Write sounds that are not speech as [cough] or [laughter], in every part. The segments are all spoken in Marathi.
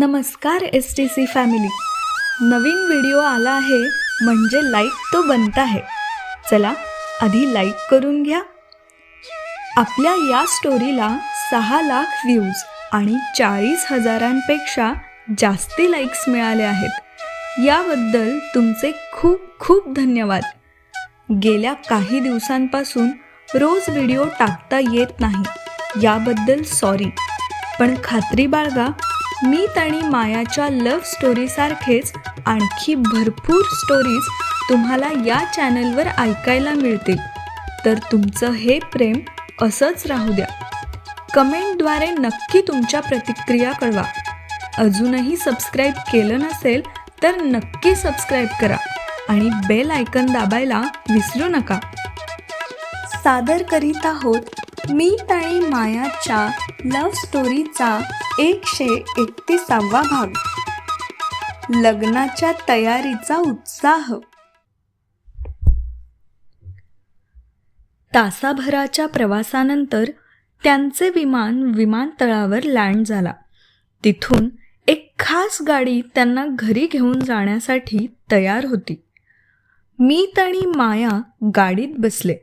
नमस्कार एस टी सी फॅमिली नवीन व्हिडिओ आला आहे म्हणजे लाईक तो बनता है चला आधी लाईक करून घ्या. आपल्या या स्टोरीला सहा लाख व्ह्यूज आणि चाळीस हजारांपेक्षा जास्ती लाईक्स मिळाले आहेत. याबद्दल तुमचे खूप खूप धन्यवाद. गेल्या काही दिवसांपासून रोज व्हिडिओ टाकता येत नाही. याबद्दल सॉरी पण खात्री बाळगा मीत आणि मायाच्या लव्ह स्टोरीसारखेच आणखी भरपूर स्टोरीज तुम्हाला या चॅनलवर ऐकायला मिळतील. तर तुमचं हे प्रेम असंच राहू द्या. कमेंटद्वारे नक्की तुमच्या प्रतिक्रिया कळवा. अजूनही सबस्क्राईब केलं नसेल तर नक्की सबस्क्राईब करा आणि बेल आयकन दाबायला विसरू नका. सादर करीत आहोत मी आणि मायाच्या लव्ह स्टोरीचा एकशे एकतीसावा भाग. लग्नाच्या तयारीचा उत्साह. तासाभराच्या प्रवासानंतर त्यांचे विमान विमानतळावर लँड झाला. तिथून एक खास गाडी त्यांना घरी घेऊन जाण्यासाठी तयार होती. मीत आणि माया गाडीत बसले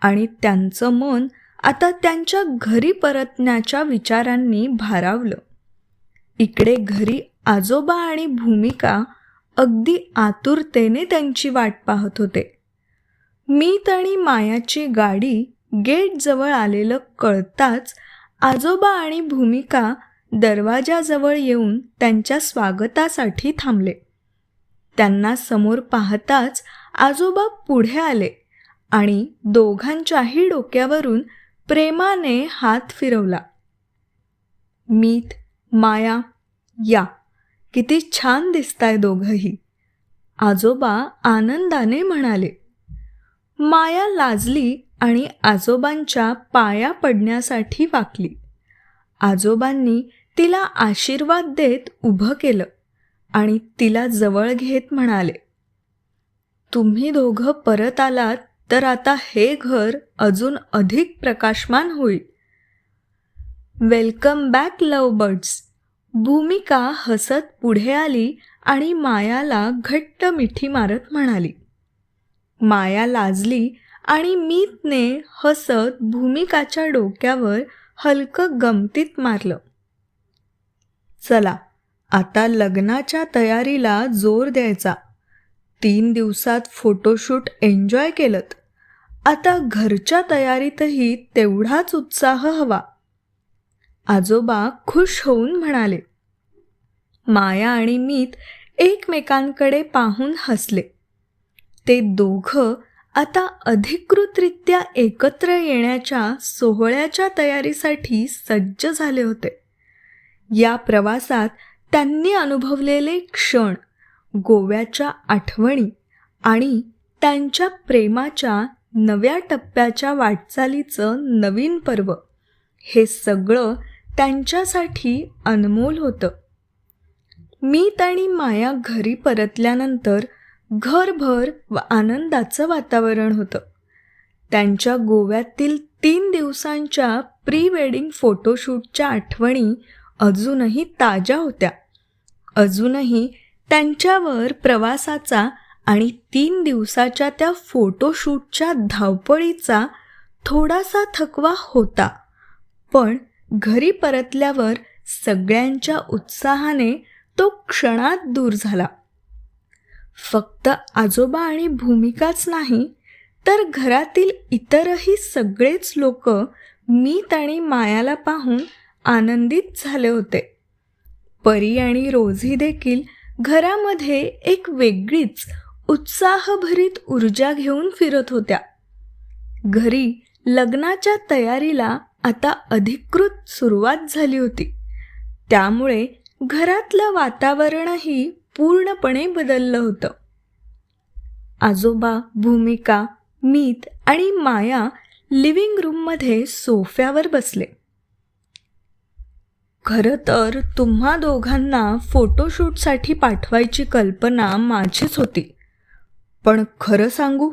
आणि त्यांचं मन आता त्यांच्या घरी परतण्याच्या विचारांनी भारावलं. इकडे घरी आजोबा आणि भूमिका अगदी आतुरतेने त्यांची वाट पाहत होते. मीत आणि मायाची गाडी गेटजवळ आलेलं कळताच आजोबा आणि भूमिका दरवाजाजवळ येऊन त्यांच्या स्वागतासाठी थांबले. त्यांना समोर पाहताच आजोबा पुढे आले आणि दोघांच्याही डोक्यावरून प्रेमाने हात फिरवला. मीत माया या. किती छान दिसताय दोघंही. आजोबा आनंदाने म्हणाले. माया लाजली आणि आजोबांच्या पाया पडण्यासाठी वाकली. आजोबांनी तिला आशीर्वाद देत उभं केलं आणि तिला जवळ घेत म्हणाले. तुम्ही दोघं परत आलात तर आता हे घर अजून अधिक प्रकाशमान होईल. वेलकम बॅक लव बर्ड्स भूमिका हसत पुढे आली आणि मायाला घट्ट मिठी मारत म्हणाली. माया लाजली आणि मीतने हसत भूमिकाच्या डोक्यावर हलकं गमतीत मारलं. चला आता लग्नाच्या तयारीला जोर द्यायचा. तीन दिवसात फोटोशूट एन्जॉय केलं आता घरच्या तयारीतही तेवढाच उत्साह हवा. आजोबा खुश होऊन म्हणाले. माया आणि मीत एकमेकांकडे पाहून हसले. ते दोघं आता अधिकृतरित्या एकत्र येण्याच्या सोहळ्याच्या तयारीसाठी सज्ज झाले होते. या प्रवासात त्यांनी अनुभवलेले क्षण गोव्याच्या आठवणी आणि त्यांच्या प्रेमाच्या नव्या टप्प्याच्या वाटचालीचं नवीन पर्व हे सगळं त्यांच्यासाठी अनमोल होतं. मीत आणि माया घरी परतल्यानंतर घरभर व आनंदाचं वातावरण होतं. त्यांच्या गोव्यातील तीन दिवसांच्या प्री वेडिंग फोटोशूटच्या आठवणी अजूनही ताज्या होत्या. अजूनही त्यांच्यावर प्रवासाचा आणि तीन दिवसाच्या त्या फोटोशूटच्या धावपळीचा थोडासा थकवा होता. पण घरी परतल्यावर सगळ्यांच्या उत्साहाने तो क्षणात दूर झाला. फक्त आजोबा आणि भूमिकाच नाही तर घरातील इतरही सगळेच लोक मीत आणि मायाला पाहून आनंदित झाले होते. परी आणि रोझी देखील घरामध्ये एक वेगळीच उत्साहभरीत ऊर्जा घेऊन फिरत होत्या. घरी लग्नाच्या तयारीला आता अधिकृत सुरुवात झाली होती. त्यामुळे घरातलं वातावरणही पूर्णपणे बदललं होतं. आजोबा भूमिका मीत आणि माया लिव्हिंग रूममध्ये सोफ्यावर बसले. खरं तर तुम्हा दोघांना फोटोशूटसाठी पाठवायची कल्पना माझीच होती. पण खरं सांगू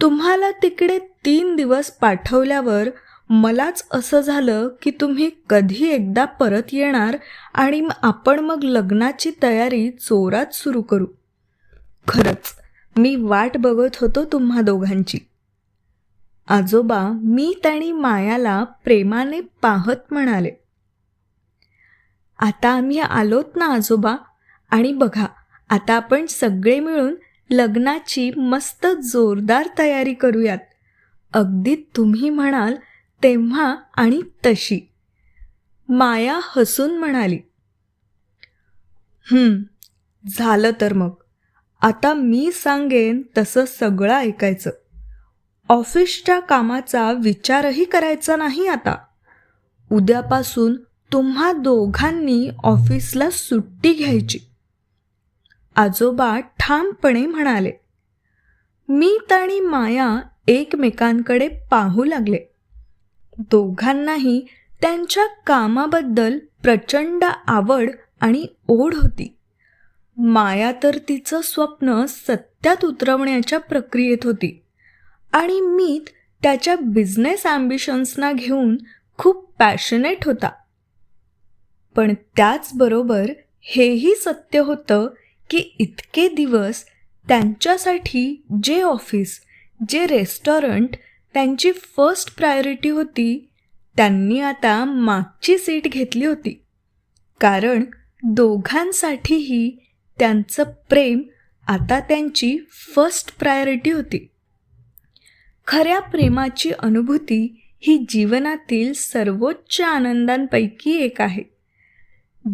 तुम्हाला तिकडे तीन दिवस पाठवल्यावर मलाच असं झालं की तुम्ही कधी एकदा परत येणार आणि आपण मग लग्नाची तयारी जोरात सुरू करू. खरंच मी वाट बघत होतो तुम्हा दोघांची. आजोबा मी आणि मायाला प्रेमाने पाहत म्हणाले. आता आम्ही आलोत ना आजोबा? आणि बघा आता आपण सगळे मिळून लग्नाची मस्त जोरदार तयारी करूयात. अगदी तुम्ही म्हणाल तेव्हा आणि तशी. माया हसून म्हणाली. झालं तर मग. आता मी सांगेन तसं सगळं ऐकायचं. ऑफिसच्या कामाचा विचारही करायचा नाही आता. उद्यापासून तुम्हा दोघांनी ऑफिसला सुट्टी घ्यायची. आजोबा ठामपणे म्हणाले मी आणि माया एकमेकांकडे पाहू लागले. दोघांनाही त्यांच्या कामाबद्दल प्रचंड आवड आणि ओढ होती. माया तर तिचं स्वप्न सत्यात उतरवण्याच्या प्रक्रियेत होती आणि मीत त्याच्या बिझनेस ॲम्बिशन्सना घेऊन खूप पॅशनेट होता. पण त्याचबरोबर हेही सत्य होतं की इतके दिवस त्यांच्यासाठी जे ऑफिस जे रेस्टॉरंट त्यांची फर्स्ट प्रायोरिटी होती त्यांनी आता मागची सीट घेतली होती. कारण दोघांसाठीही त्यांचं प्रेम आता त्यांची फर्स्ट प्रायोरिटी होती. खऱ्या प्रेमाची अनुभूती ही जीवनातील सर्वोच्च आनंदांपैकी एक आहे.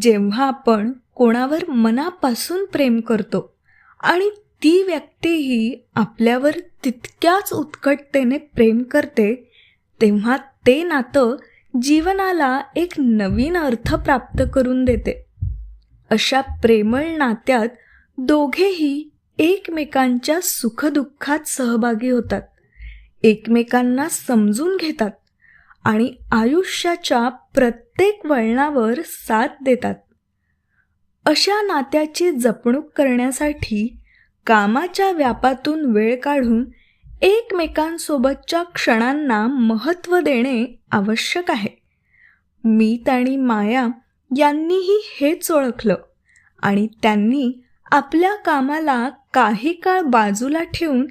जेव्हा आपण कोणावर मनापासून प्रेम करतो आणि ती व्यक्तीही आपल्यावर तितक्याच उत्कटतेने प्रेम करते तेव्हा ते नातं जीवनाला एक नवीन अर्थ प्राप्त करून देते. अशा प्रेमळ नात्यात दोघेही एकमेकांच्या सुखदुःखात सहभागी होतात. एकमेकांना समजून घेतात. आणि आयुष्याच्या प्रत्येक वळणावर साथ देतात. अशा नात्याची जपणूक करण्यासाठी कामाच्या व्यापातून वेळ काढून एकमेकांसोबतच्या क्षणांना महत्त्व देणे आवश्यक आहे. मीत आणि माया यांनीही हेच ओळखलं आणि त्यांनी आपल्या कामाला काही काळ बाजूला ठेवून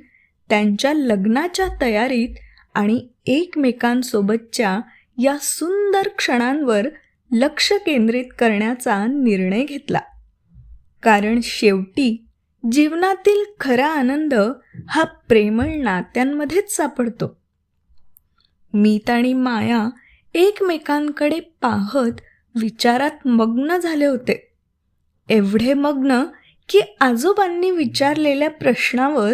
त्यांच्या लग्नाच्या तयारीत आणि एकमेकांसोबतच्या या सुंदर क्षणांवर लक्ष केंद्रित करण्याचा निर्णय घेतला. कारण शेवटी जीवनातील खरा आनंद हा प्रेमळ नात्यांमध्येच सापडतो. मीत आणि माया एकमेकांकडे पाहत विचारात मग्न झाले होते. एवढे मग्न की आजोबांनी विचारलेल्या प्रश्नावर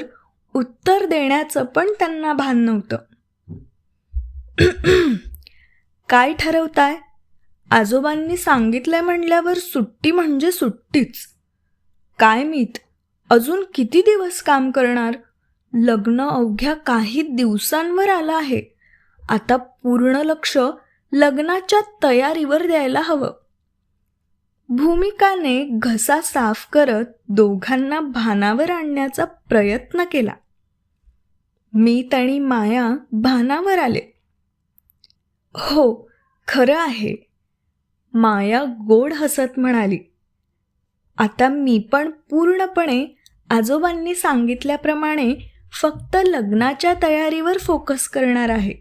उत्तर देण्याचं पण त्यांना भान नव्हतं. [clears throat] काय ठरवताय? आजोबांनी सांगितलंय म्हणल्यावर सुट्टी म्हणजे सुट्टीच. काय मीत? अजून किती दिवस काम करणार? लग्न अवघ्या काही दिवसांवर आलं आहे. आता पूर्ण लक्ष लग्नाच्या तयारीवर द्यायला हवं. भूमिकाने घसा साफ करत दोघांना भानावर आणण्याचा प्रयत्न केला. मीत आणि माया भानावर आले. हो खरं आहे. माया गोड हसत म्हणाली. आता मी पण पूर्णपणे आजोबांनी सांगितल्याप्रमाणे फक्त लग्नाच्या तयारीवर फोकस करणार आहे.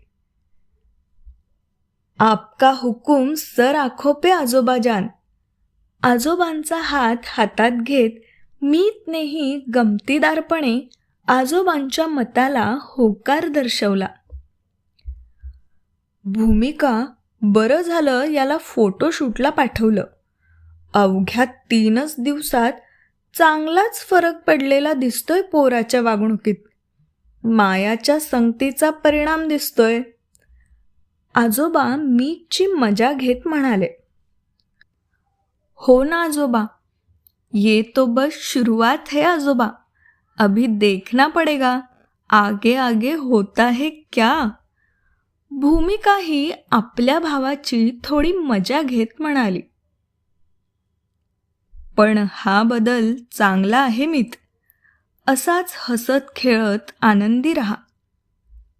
आपका हुकूम सर आखोपे आजोबाजान आजोबांचा हात हातात घेत मीतनेही गमतीदारपणे आजोबांच्या मताला होकार दर्शवला. भूमिका बरं झालं याला फोटोशूटला पाठवलं. अवघ्या तीनच दिवसात चांगलाच फरक पडलेला दिसतोय पोराच्या वागणुकीत. मायाच्या संगतीचा परिणाम दिसतोय. आजोबा मीची मजा घेत म्हणाले. हो ना आजोबा. ये तो बस शुरुआत है आजोबा. अभी देखना पडेगा. आगे आगे होता है क्या? भूमिका ही आपल्या भावाची थोडी मजा घेत म्हणाली. पण हा बदल चांगला आहे मीत. असाच हसत खेळत आनंदी राहा.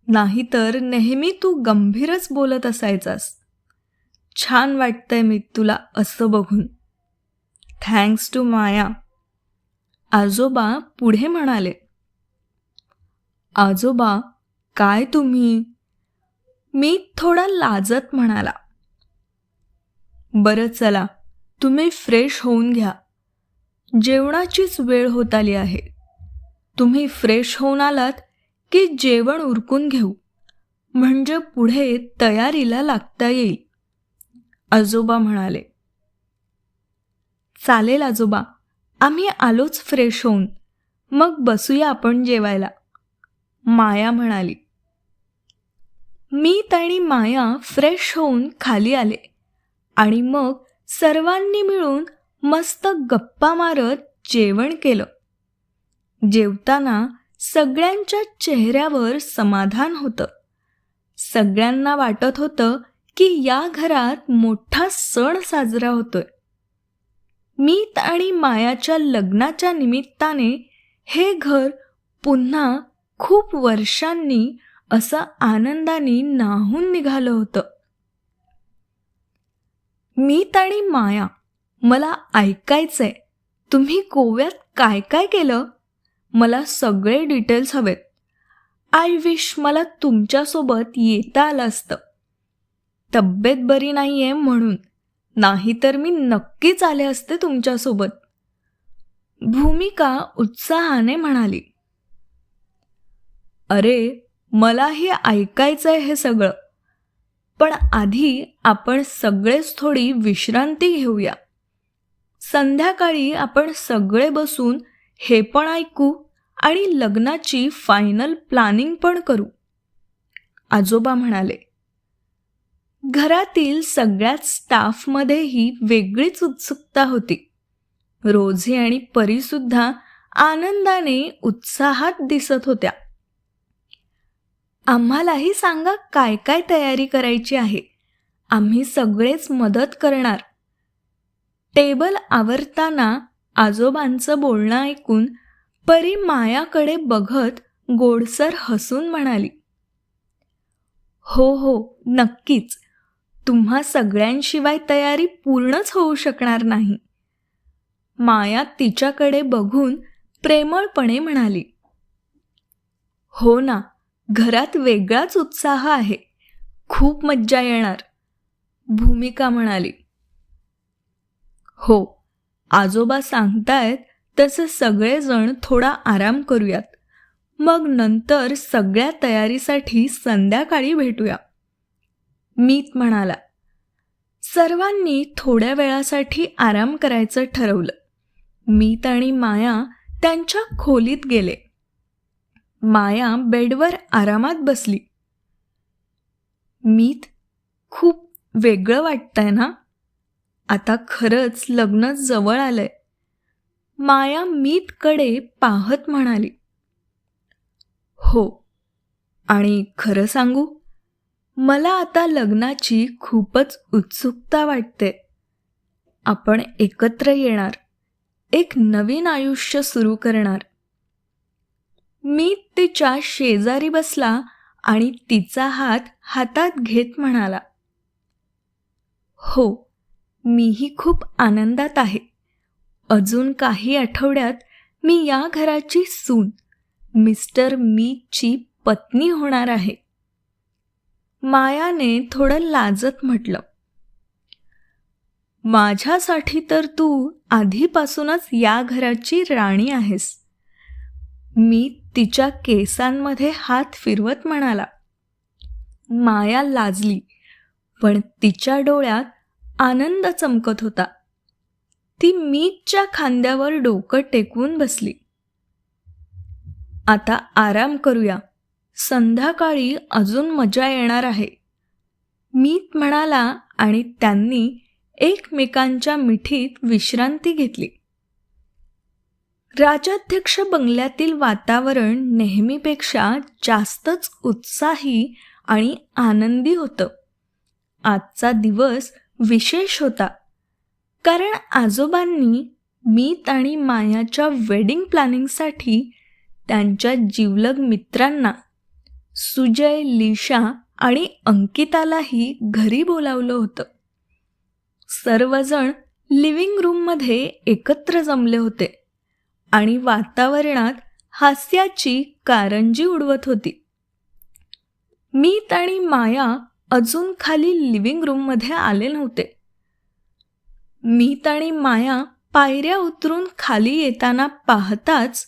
नाहीतर नेहमी तू गंभीरच बोलत असायचास. छान वाटतंय मी तुला असं बघून. Thanks to Maya. आजोबा पुढे म्हणाले. आजोबा काय तुम्ही मी थोडा लाजत म्हणाला. बरं चला तुम्ही फ्रेश होऊन घ्या. जेवणाचीच वेळ होत आली आहे. तुम्ही फ्रेश होऊन आलात की जेवण उरकून घेऊ? म्हणजे पुढे तयारीला लागता येईल. आजोबा म्हणाले. चालेल आजोबा आम्ही आलोच फ्रेश होऊन. मग बसूया आपण जेवायला. माया म्हणाली. मीत आणि माया फ्रेश होऊन खाली आले. आणि मग सर्वांनी मिळून मस्त गप्पा मारत जेवण केलं. जेवताना सगळ्यांच्या चेहऱ्यावर समाधान होतं. सगळ्यांना वाटत होतं की या घरात मोठा सण साजरा होतोय. मीत आणि मायाच्या लग्नाच्या निमित्ताने हे घर पुन्हा खूप वर्षांनी असं आनंदाने नाहून निघालं होतं. मीत आणि माया मला ऐकायचंय तुम्ही गोव्यात काय काय केलं? मला सगळे डिटेल्स हवेत. आय विश मला तुमच्यासोबत येता आलं असतं. तब्येत बरी नाही आहे म्हणून नाहीतर मी नक्कीच आले असते तुमच्यासोबत. भूमिका उत्साहाने म्हणाली. अरे मलाही आहे हे सगळं. पण आधी आपण सगळेच थोडी विश्रांती घेऊया. संध्याकाळी आपण सगळे बसून हे पण ऐकू आणि लग्नाची फायनल प्लॅनिंग पण करू. आजोबा म्हणाले घरातील सगळ्याच स्टाफमध्येही वेगळीच उत्सुकता होती. रोझी आणि परीसुद्धा आनंदाने उत्साहात दिसत होत्या. आम्हालाही सांगा काय काय तयारी करायची आहे. आम्ही सगळेच मदत करणार. टेबल आवरताना आजोबांचं बोलणं ऐकून परी मायाकडे बघत गोडसर हसून म्हणाली हो हो नक्कीच. तुम्हा सगळ्यांशिवाय तयारी पूर्णच होऊ शकणार नाही. माया तिच्याकडे बघून प्रेमळपणे म्हणाली हो ना घरात वेगळाच उत्साह आहे. खूप मज्जा येणार. भूमिका म्हणाली. हो आजोबा सांगतायत तसं सगळेजण थोडा आराम करूयात. मग नंतर सगळ्या तयारीसाठी संध्याकाळी भेटूया. मीत म्हणाला. सर्वांनी थोड्या वेळासाठी आराम करायचं ठरवलं. मीत आणि माया त्यांच्या खोलीत गेले. माया बेडवर आरामात बसली. मीत खूप वेगळं वाटतंय ना? आता खरंच लग्न जवळ आलंय. माया मीतकडे पाहत म्हणाली हो आणि खरं सांगू मला आता लग्नाची खूपच उत्सुकता वाटते. आपण एकत्र येणार एक नवीन आयुष्य सुरू करणार. मी तिच्या शेजारी बसला आणि तिचा हात हातात घेत म्हणाला हो मीही खूप आनंदात आहे. अजून काही आठवड्यात मी या घराची सून मिस्टर मीची पत्नी होणार आहे. मायाने थोडं लाजत म्हटलं माझ्यासाठी तर तू आधीपासूनच या घराची राणी आहेस. मी तिच्या केसांमध्ये हात फिरवत म्हणाला. माया लाजली पण तिच्या डोळ्यात आनंद चमकत होता. ती मीतच्या खांद्यावर डोकं टेकवून बसली. आता आराम करूया. संध्याकाळी अजून मजा येणार आहे. मीत म्हणाला आणि त्यांनी एकमेकांच्या मिठीत विश्रांती घेतली. राजाध्यक्ष बंगल्यातील वातावरण नेहमीपेक्षा जास्तच उत्साही आणि आनंदी होतं. आजचा दिवस विशेष होता. कारण आजोबांनी मीत आणि मायाच्या वेडिंग प्लॅनिंगसाठी त्यांच्या जिवलग मित्रांना सुजय लिशा आणि अंकितालाही घरी बोलावलं होतं. सर्वजण लिव्हिंग रूममध्ये एकत्र जमले होते. आणि वातावरणात हास्याची कारंजी उडवत होती. मीत आणि माया अजून खाली लिव्हिंग रूममध्ये आले नव्हते. मीत आणि माया पायऱ्या उतरून खाली येताना पाहताच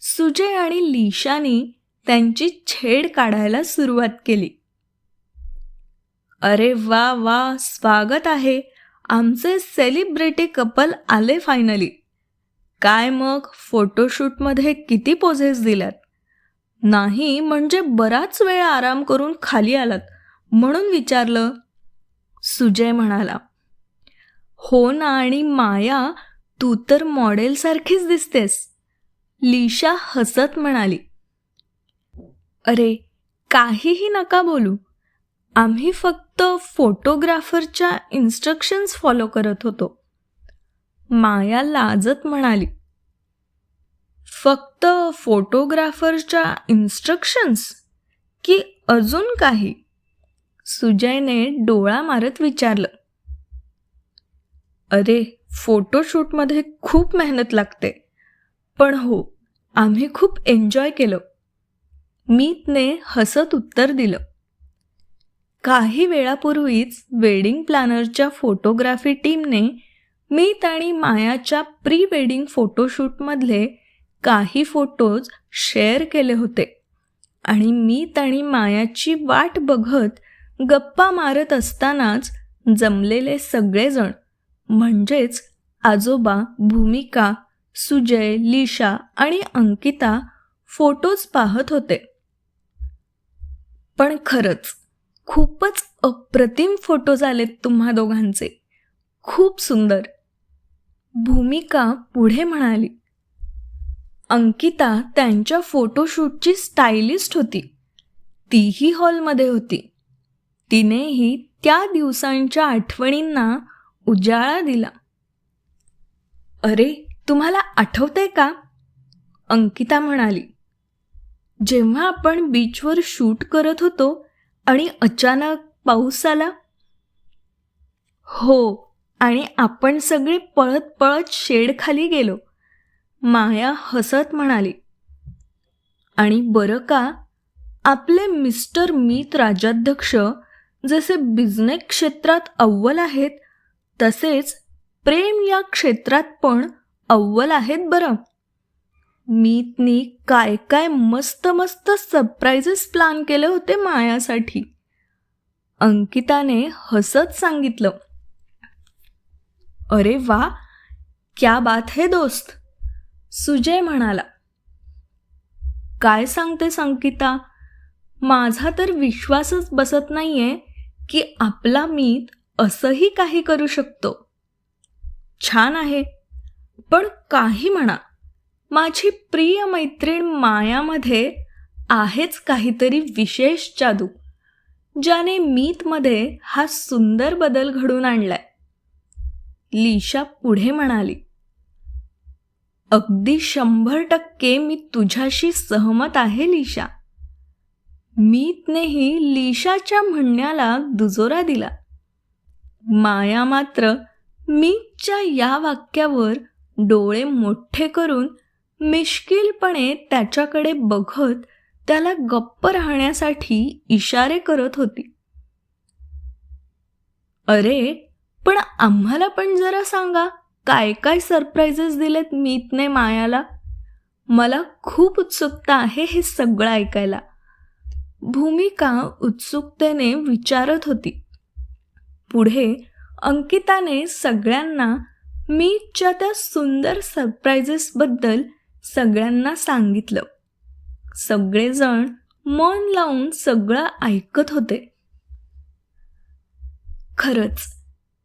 सुजय आणि लिशानी त्यांची छेड काढायला सुरुवात केली. अरे वा वा स्वागत आहे. आमचे सेलिब्रिटी कपल आले फायनली काय मग फोटोशूटमध्ये किती पोझेस दिल्यात? नाही म्हणजे बराच वेळ आराम करून खाली आलात म्हणून विचारलं. सुजय म्हणाला हो ना आणि माया तू तर मॉडेलसारखीच दिसतेस. लिशा हसत म्हणाली अरे काहीही नका बोलू. आम्ही फक्त फोटोग्राफरच्या इन्स्ट्रक्शन्स फॉलो करत होतो. माया लाजत म्हणाली. फक्त फोटोग्राफरच्या इन्स्ट्रक्शन्स की अजून काही? सुजयने डोळा मारत विचारलं. अरे फोटोशूटमध्ये खूप मेहनत लागते. पण हो आम्ही खूप एन्जॉय केलं. मीतने हसत उत्तर दिलं. काही वेळापूर्वीच वेडिंग प्लॅनरच्या फोटोग्राफी टीमने मीत आणि मायाच्या प्री वेडिंग फोटोशूटमधले काही फोटोज शेअर केले होते. आणि मीत आणि मायाची वाट बघत गप्पा मारत असतानाच जमलेले सगळेजण म्हणजेच आजोबा भूमिका सुजय लिशा आणि अंकिता फोटोज पाहत होते. पण खरंच खूपच अप्रतिम फोटोज आलेत तुम्हा दोघांचे. खूप सुंदर. भूमिका पुढे म्हणाली. अंकिता त्यांच्या फोटोशूटची स्टायलिस्ट होती. तीही हॉलमध्ये होती. तिनेही त्या दिवसांच्या आठवणींना उजाळा दिला. अरे तुम्हाला आठवतंय का? अंकिता म्हणाली. जेव्हा आपण बीचवर शूट करत होतो आणि अचानक पाऊस आला? हो आणि आपण सगळे पळत पळत शेडखाली गेलो. माया हसत म्हणाली आणि बरं का आपले मिस्टर मीत राजाध्यक्ष जसे बिझनेस क्षेत्रात अव्वल आहेत तसेच प्रेम या क्षेत्रात पण अव्वल आहेत बरं. मीतनी काय काय मस्त मस्त सरप्राईजेस प्लॅन केले होते मायासाठी. अंकिताने हसत सांगितलं अरे वा क्या बात है दोस्त सुजय म्हणाला. काय सांगते संकिता माझा तर विश्वासच बसत नाहीये की आपला मीत असंही काही करू शकतो. छान आहे पण काही म्हणा माझी प्रिय मैत्रीण मायामध्ये आहेच काहीतरी विशेष जादू ज्याने मीतमध्ये हा सुंदर बदल घडून आणलाय. लिशा पुढे म्हणाली अगदी शंभर टक्के मी तुझ्याशी सहमत आहे लिशा. मीतनेही लिशाच्या म्हणण्याला दुजोरा दिला. माया मात्र मीतच्या या वाक्यावर डोळे मोठे करून मिश्किलपणे त्याच्याकडे बघत त्याला गप्प राहण्यासाठी इशारे करत होती. अरे पण आम्हाला पण जरा सांगा काय काय सरप्राईजेस दिलेत मीतने मायाला? मला खूप उत्सुकता आहे हे सगळं ऐकायला. भूमिका उत्सुकतेने विचारत होती. पुढे अंकिताने सगळ्यांना मीतच्या त्या सुंदर सरप्राईजेसबद्दल सगळ्यांना सांगितलं. सगळेजण मन लावून सगळं ऐकत होते. खरंच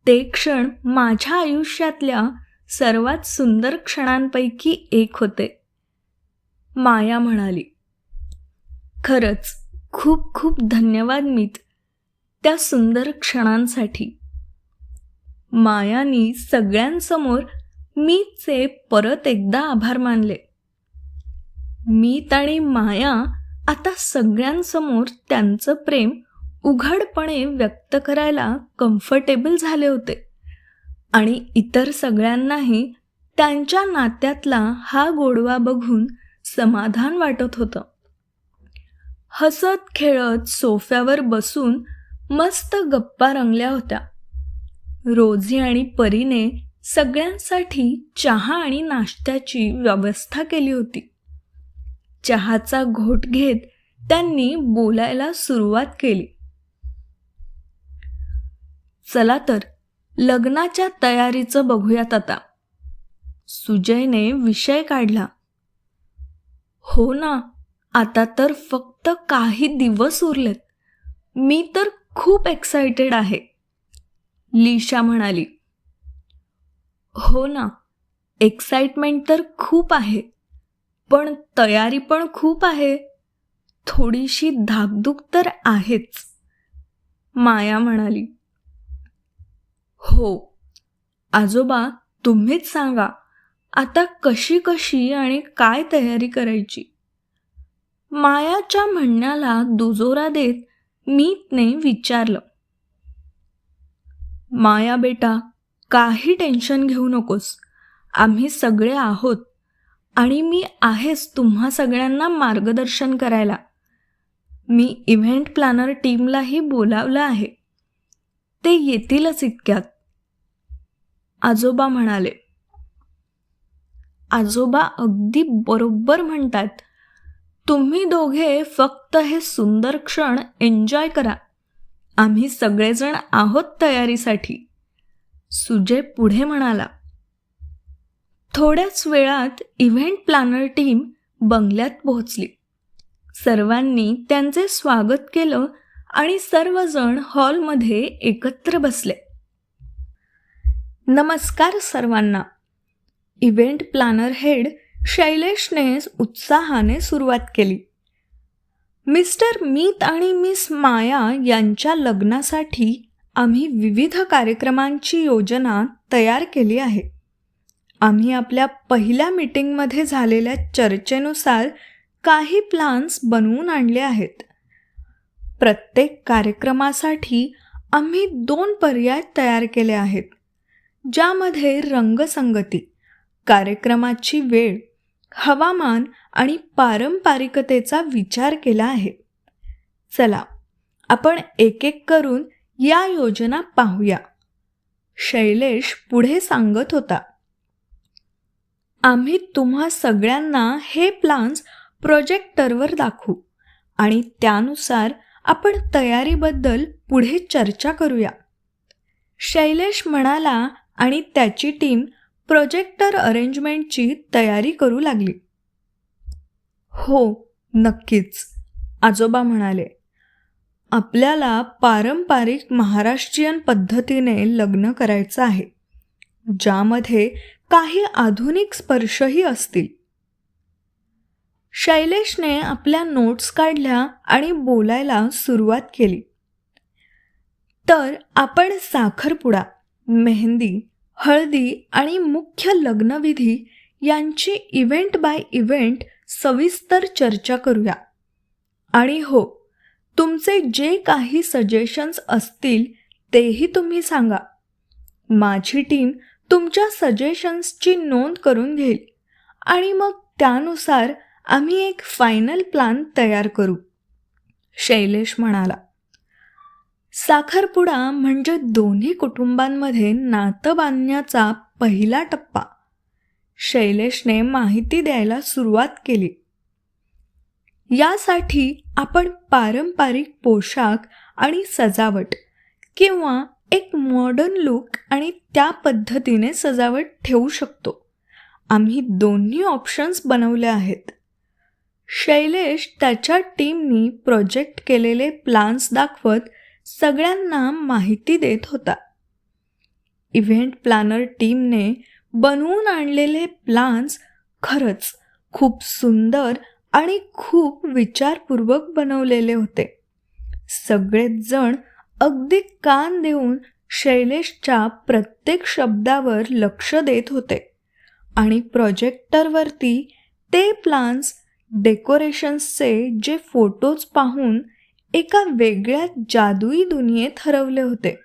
ते क्षण माझ्या आयुष्यातल्या सर्वात सुंदर क्षणांपैकी एक होते. माया म्हणाली खरंच खूप खूप धन्यवाद मीत त्या सुंदर क्षणांसाठी. मायानी सगळ्यांसमोर मीचे परत एकदा आभार मानले. मीत आणि माया आता सगळ्यांसमोर त्यांचं प्रेम उघडपणे व्यक्त करायला कम्फर्टेबल झाले होते. आणि इतर सगळ्यांनाही त्यांच्या नात्यातला हा गोडवा बघून समाधान वाटत होतं. हसत खेळत सोफ्यावर बसून मस्त गप्पा रंगल्या होत्या. रोझी आणि परीने सगळ्यांसाठी चहा आणि नाश्त्याची व्यवस्था केली होती. चहाचा घोट घेत त्यांनी बोलायला सुरुवात केली. चला तर लग्नाच्या तयारीचं बघूयात आता. सुजयने विषय काढला. हो ना आता तर फक्त काही दिवस उरलेत. मी तर खूप एक्सायटेड आहे. लिशा म्हणाली. हो ना एक्साइटमेंट तर खूप आहे. पण तयारी पण खूप आहे. थोडीशी धाकधूक तर आहेच. माया म्हणाली. हो. आजोबा तुम्हीच सांगा आता कशी कशी आणि काय तयारी करायची? मायाच्या म्हणण्याला दुजोरा देत मीतने विचारलं. माया बेटा काही टेन्शन घेऊ नकोस. आम्ही सगळे आहोत आणि मी आहेच तुम्हा सगळ्यांना मार्गदर्शन करायला. मी इव्हेंट प्लॅनर टीमलाही बोलावलं आहे. ते येतीलच इतक्यात. आजोबा म्हणाले. आजोबा अगदी बरोबर म्हणतात. तुम्ही दोघे फक्त हे सुंदर क्षण एन्जॉय करा. आम्ही सगळेजण आहोत तयारीसाठी. सुजय पुढे म्हणाला. थोड्याच वेळात इव्हेंट प्लॅनर टीम बंगल्यात पोहोचली. सर्वांनी त्यांचे स्वागत केलं आणि सर्वजण हॉलमध्ये एकत्र बसले. नमस्कार सर्वांना. इव्हेंट प्लॅनर हेड शैलेशने उत्साहाने सुरुवात केली. मिस्टर मीत आणि मिस माया यांच्या लग्नासाठी आम्ही विविध कार्यक्रमांची योजना तयार केली आहे. आम्ही आपल्या पहिल्या मीटिंगमध्ये झालेल्या चर्चेनुसार काही प्लान्स बनवून आणले आहेत. प्रत्येक कार्यक्रमासाठी आम्ही दोन पर्याय तयार केले आहेत. ज्यामध्ये रंगसंगती कार्यक्रमाची वेळ हवामान आणि पारंपरिकतेचा विचार केला आहे. चला आपण एक एक करून या योजना पाहूया. शैलेश पुढे सांगत होता आम्ही तुम्हा सगळ्यांना हे प्लान्स प्रोजेक्टरवर दाखवू आणि त्यानुसार आपण तयारीबद्दल पुढे चर्चा करूया. शैलेश म्हणाला आणि त्याची टीम प्रोजेक्टर अरेंजमेंटची तयारी करू लागली. हो नक्कीच आजोबा म्हणाले. आपल्याला पारंपरिक महाराष्ट्रीयन पद्धतीने लग्न करायचं आहे ज्यामध्ये काही आधुनिक स्पर्शही असतील. शैलेशने आपल्या नोट्स काढल्या आणि बोलायला सुरुवात केली. तर आपण साखरपुडा मेहंदी हळदी आणि मुख्य लग्नविधी यांची इव्हेंट बाय इव्हेंट सविस्तर चर्चा करूया. आणि हो तुमचे जे काही सजेशन्स असतील तेही तुम्ही सांगा. माझी टीम तुमच्या सजेशन्सची नोंद करून घेईल आणि मग त्यानुसार आम्ही एक फायनल प्लान तयार करू. शैलेश म्हणाला. साखरपुडा म्हणजे दोन्ही कुटुंबांमध्ये नातं बांधण्याचा पहिला टप्पा. शैलेशने माहिती द्यायला सुरुवात केली. यासाठी आपण पारंपरिक पोशाख आणि सजावट किंवा एक मॉडर्न लुक आणि त्या पद्धतीने सजावट ठेवू शकतो. आम्ही दोन्ही ऑप्शन्स बनवले आहेत. शैलेश त्याच्या टीमनी प्रोजेक्ट केलेले प्लान्स दाखवत सगळ्यांना माहिती देत होता. इव्हेंट प्लॅनर टीमने बनवून आणलेले प्लान्स खरंच खूप सुंदर आणि खूप विचारपूर्वक बनवलेले होते. सगळेच जण अगदी कान देऊन शैलेशच्या प्रत्येक शब्दावर लक्ष देत होते आणि प्रोजेक्टरवरती ते प्लान्स डेकोरेशन्सचे जे फोटोज पाहून एका वेगळ्या जादुई दुनियेत हरवले होते.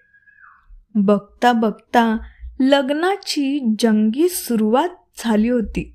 बघता बघता लग्नाची जंगी सुरुवात झाली होती.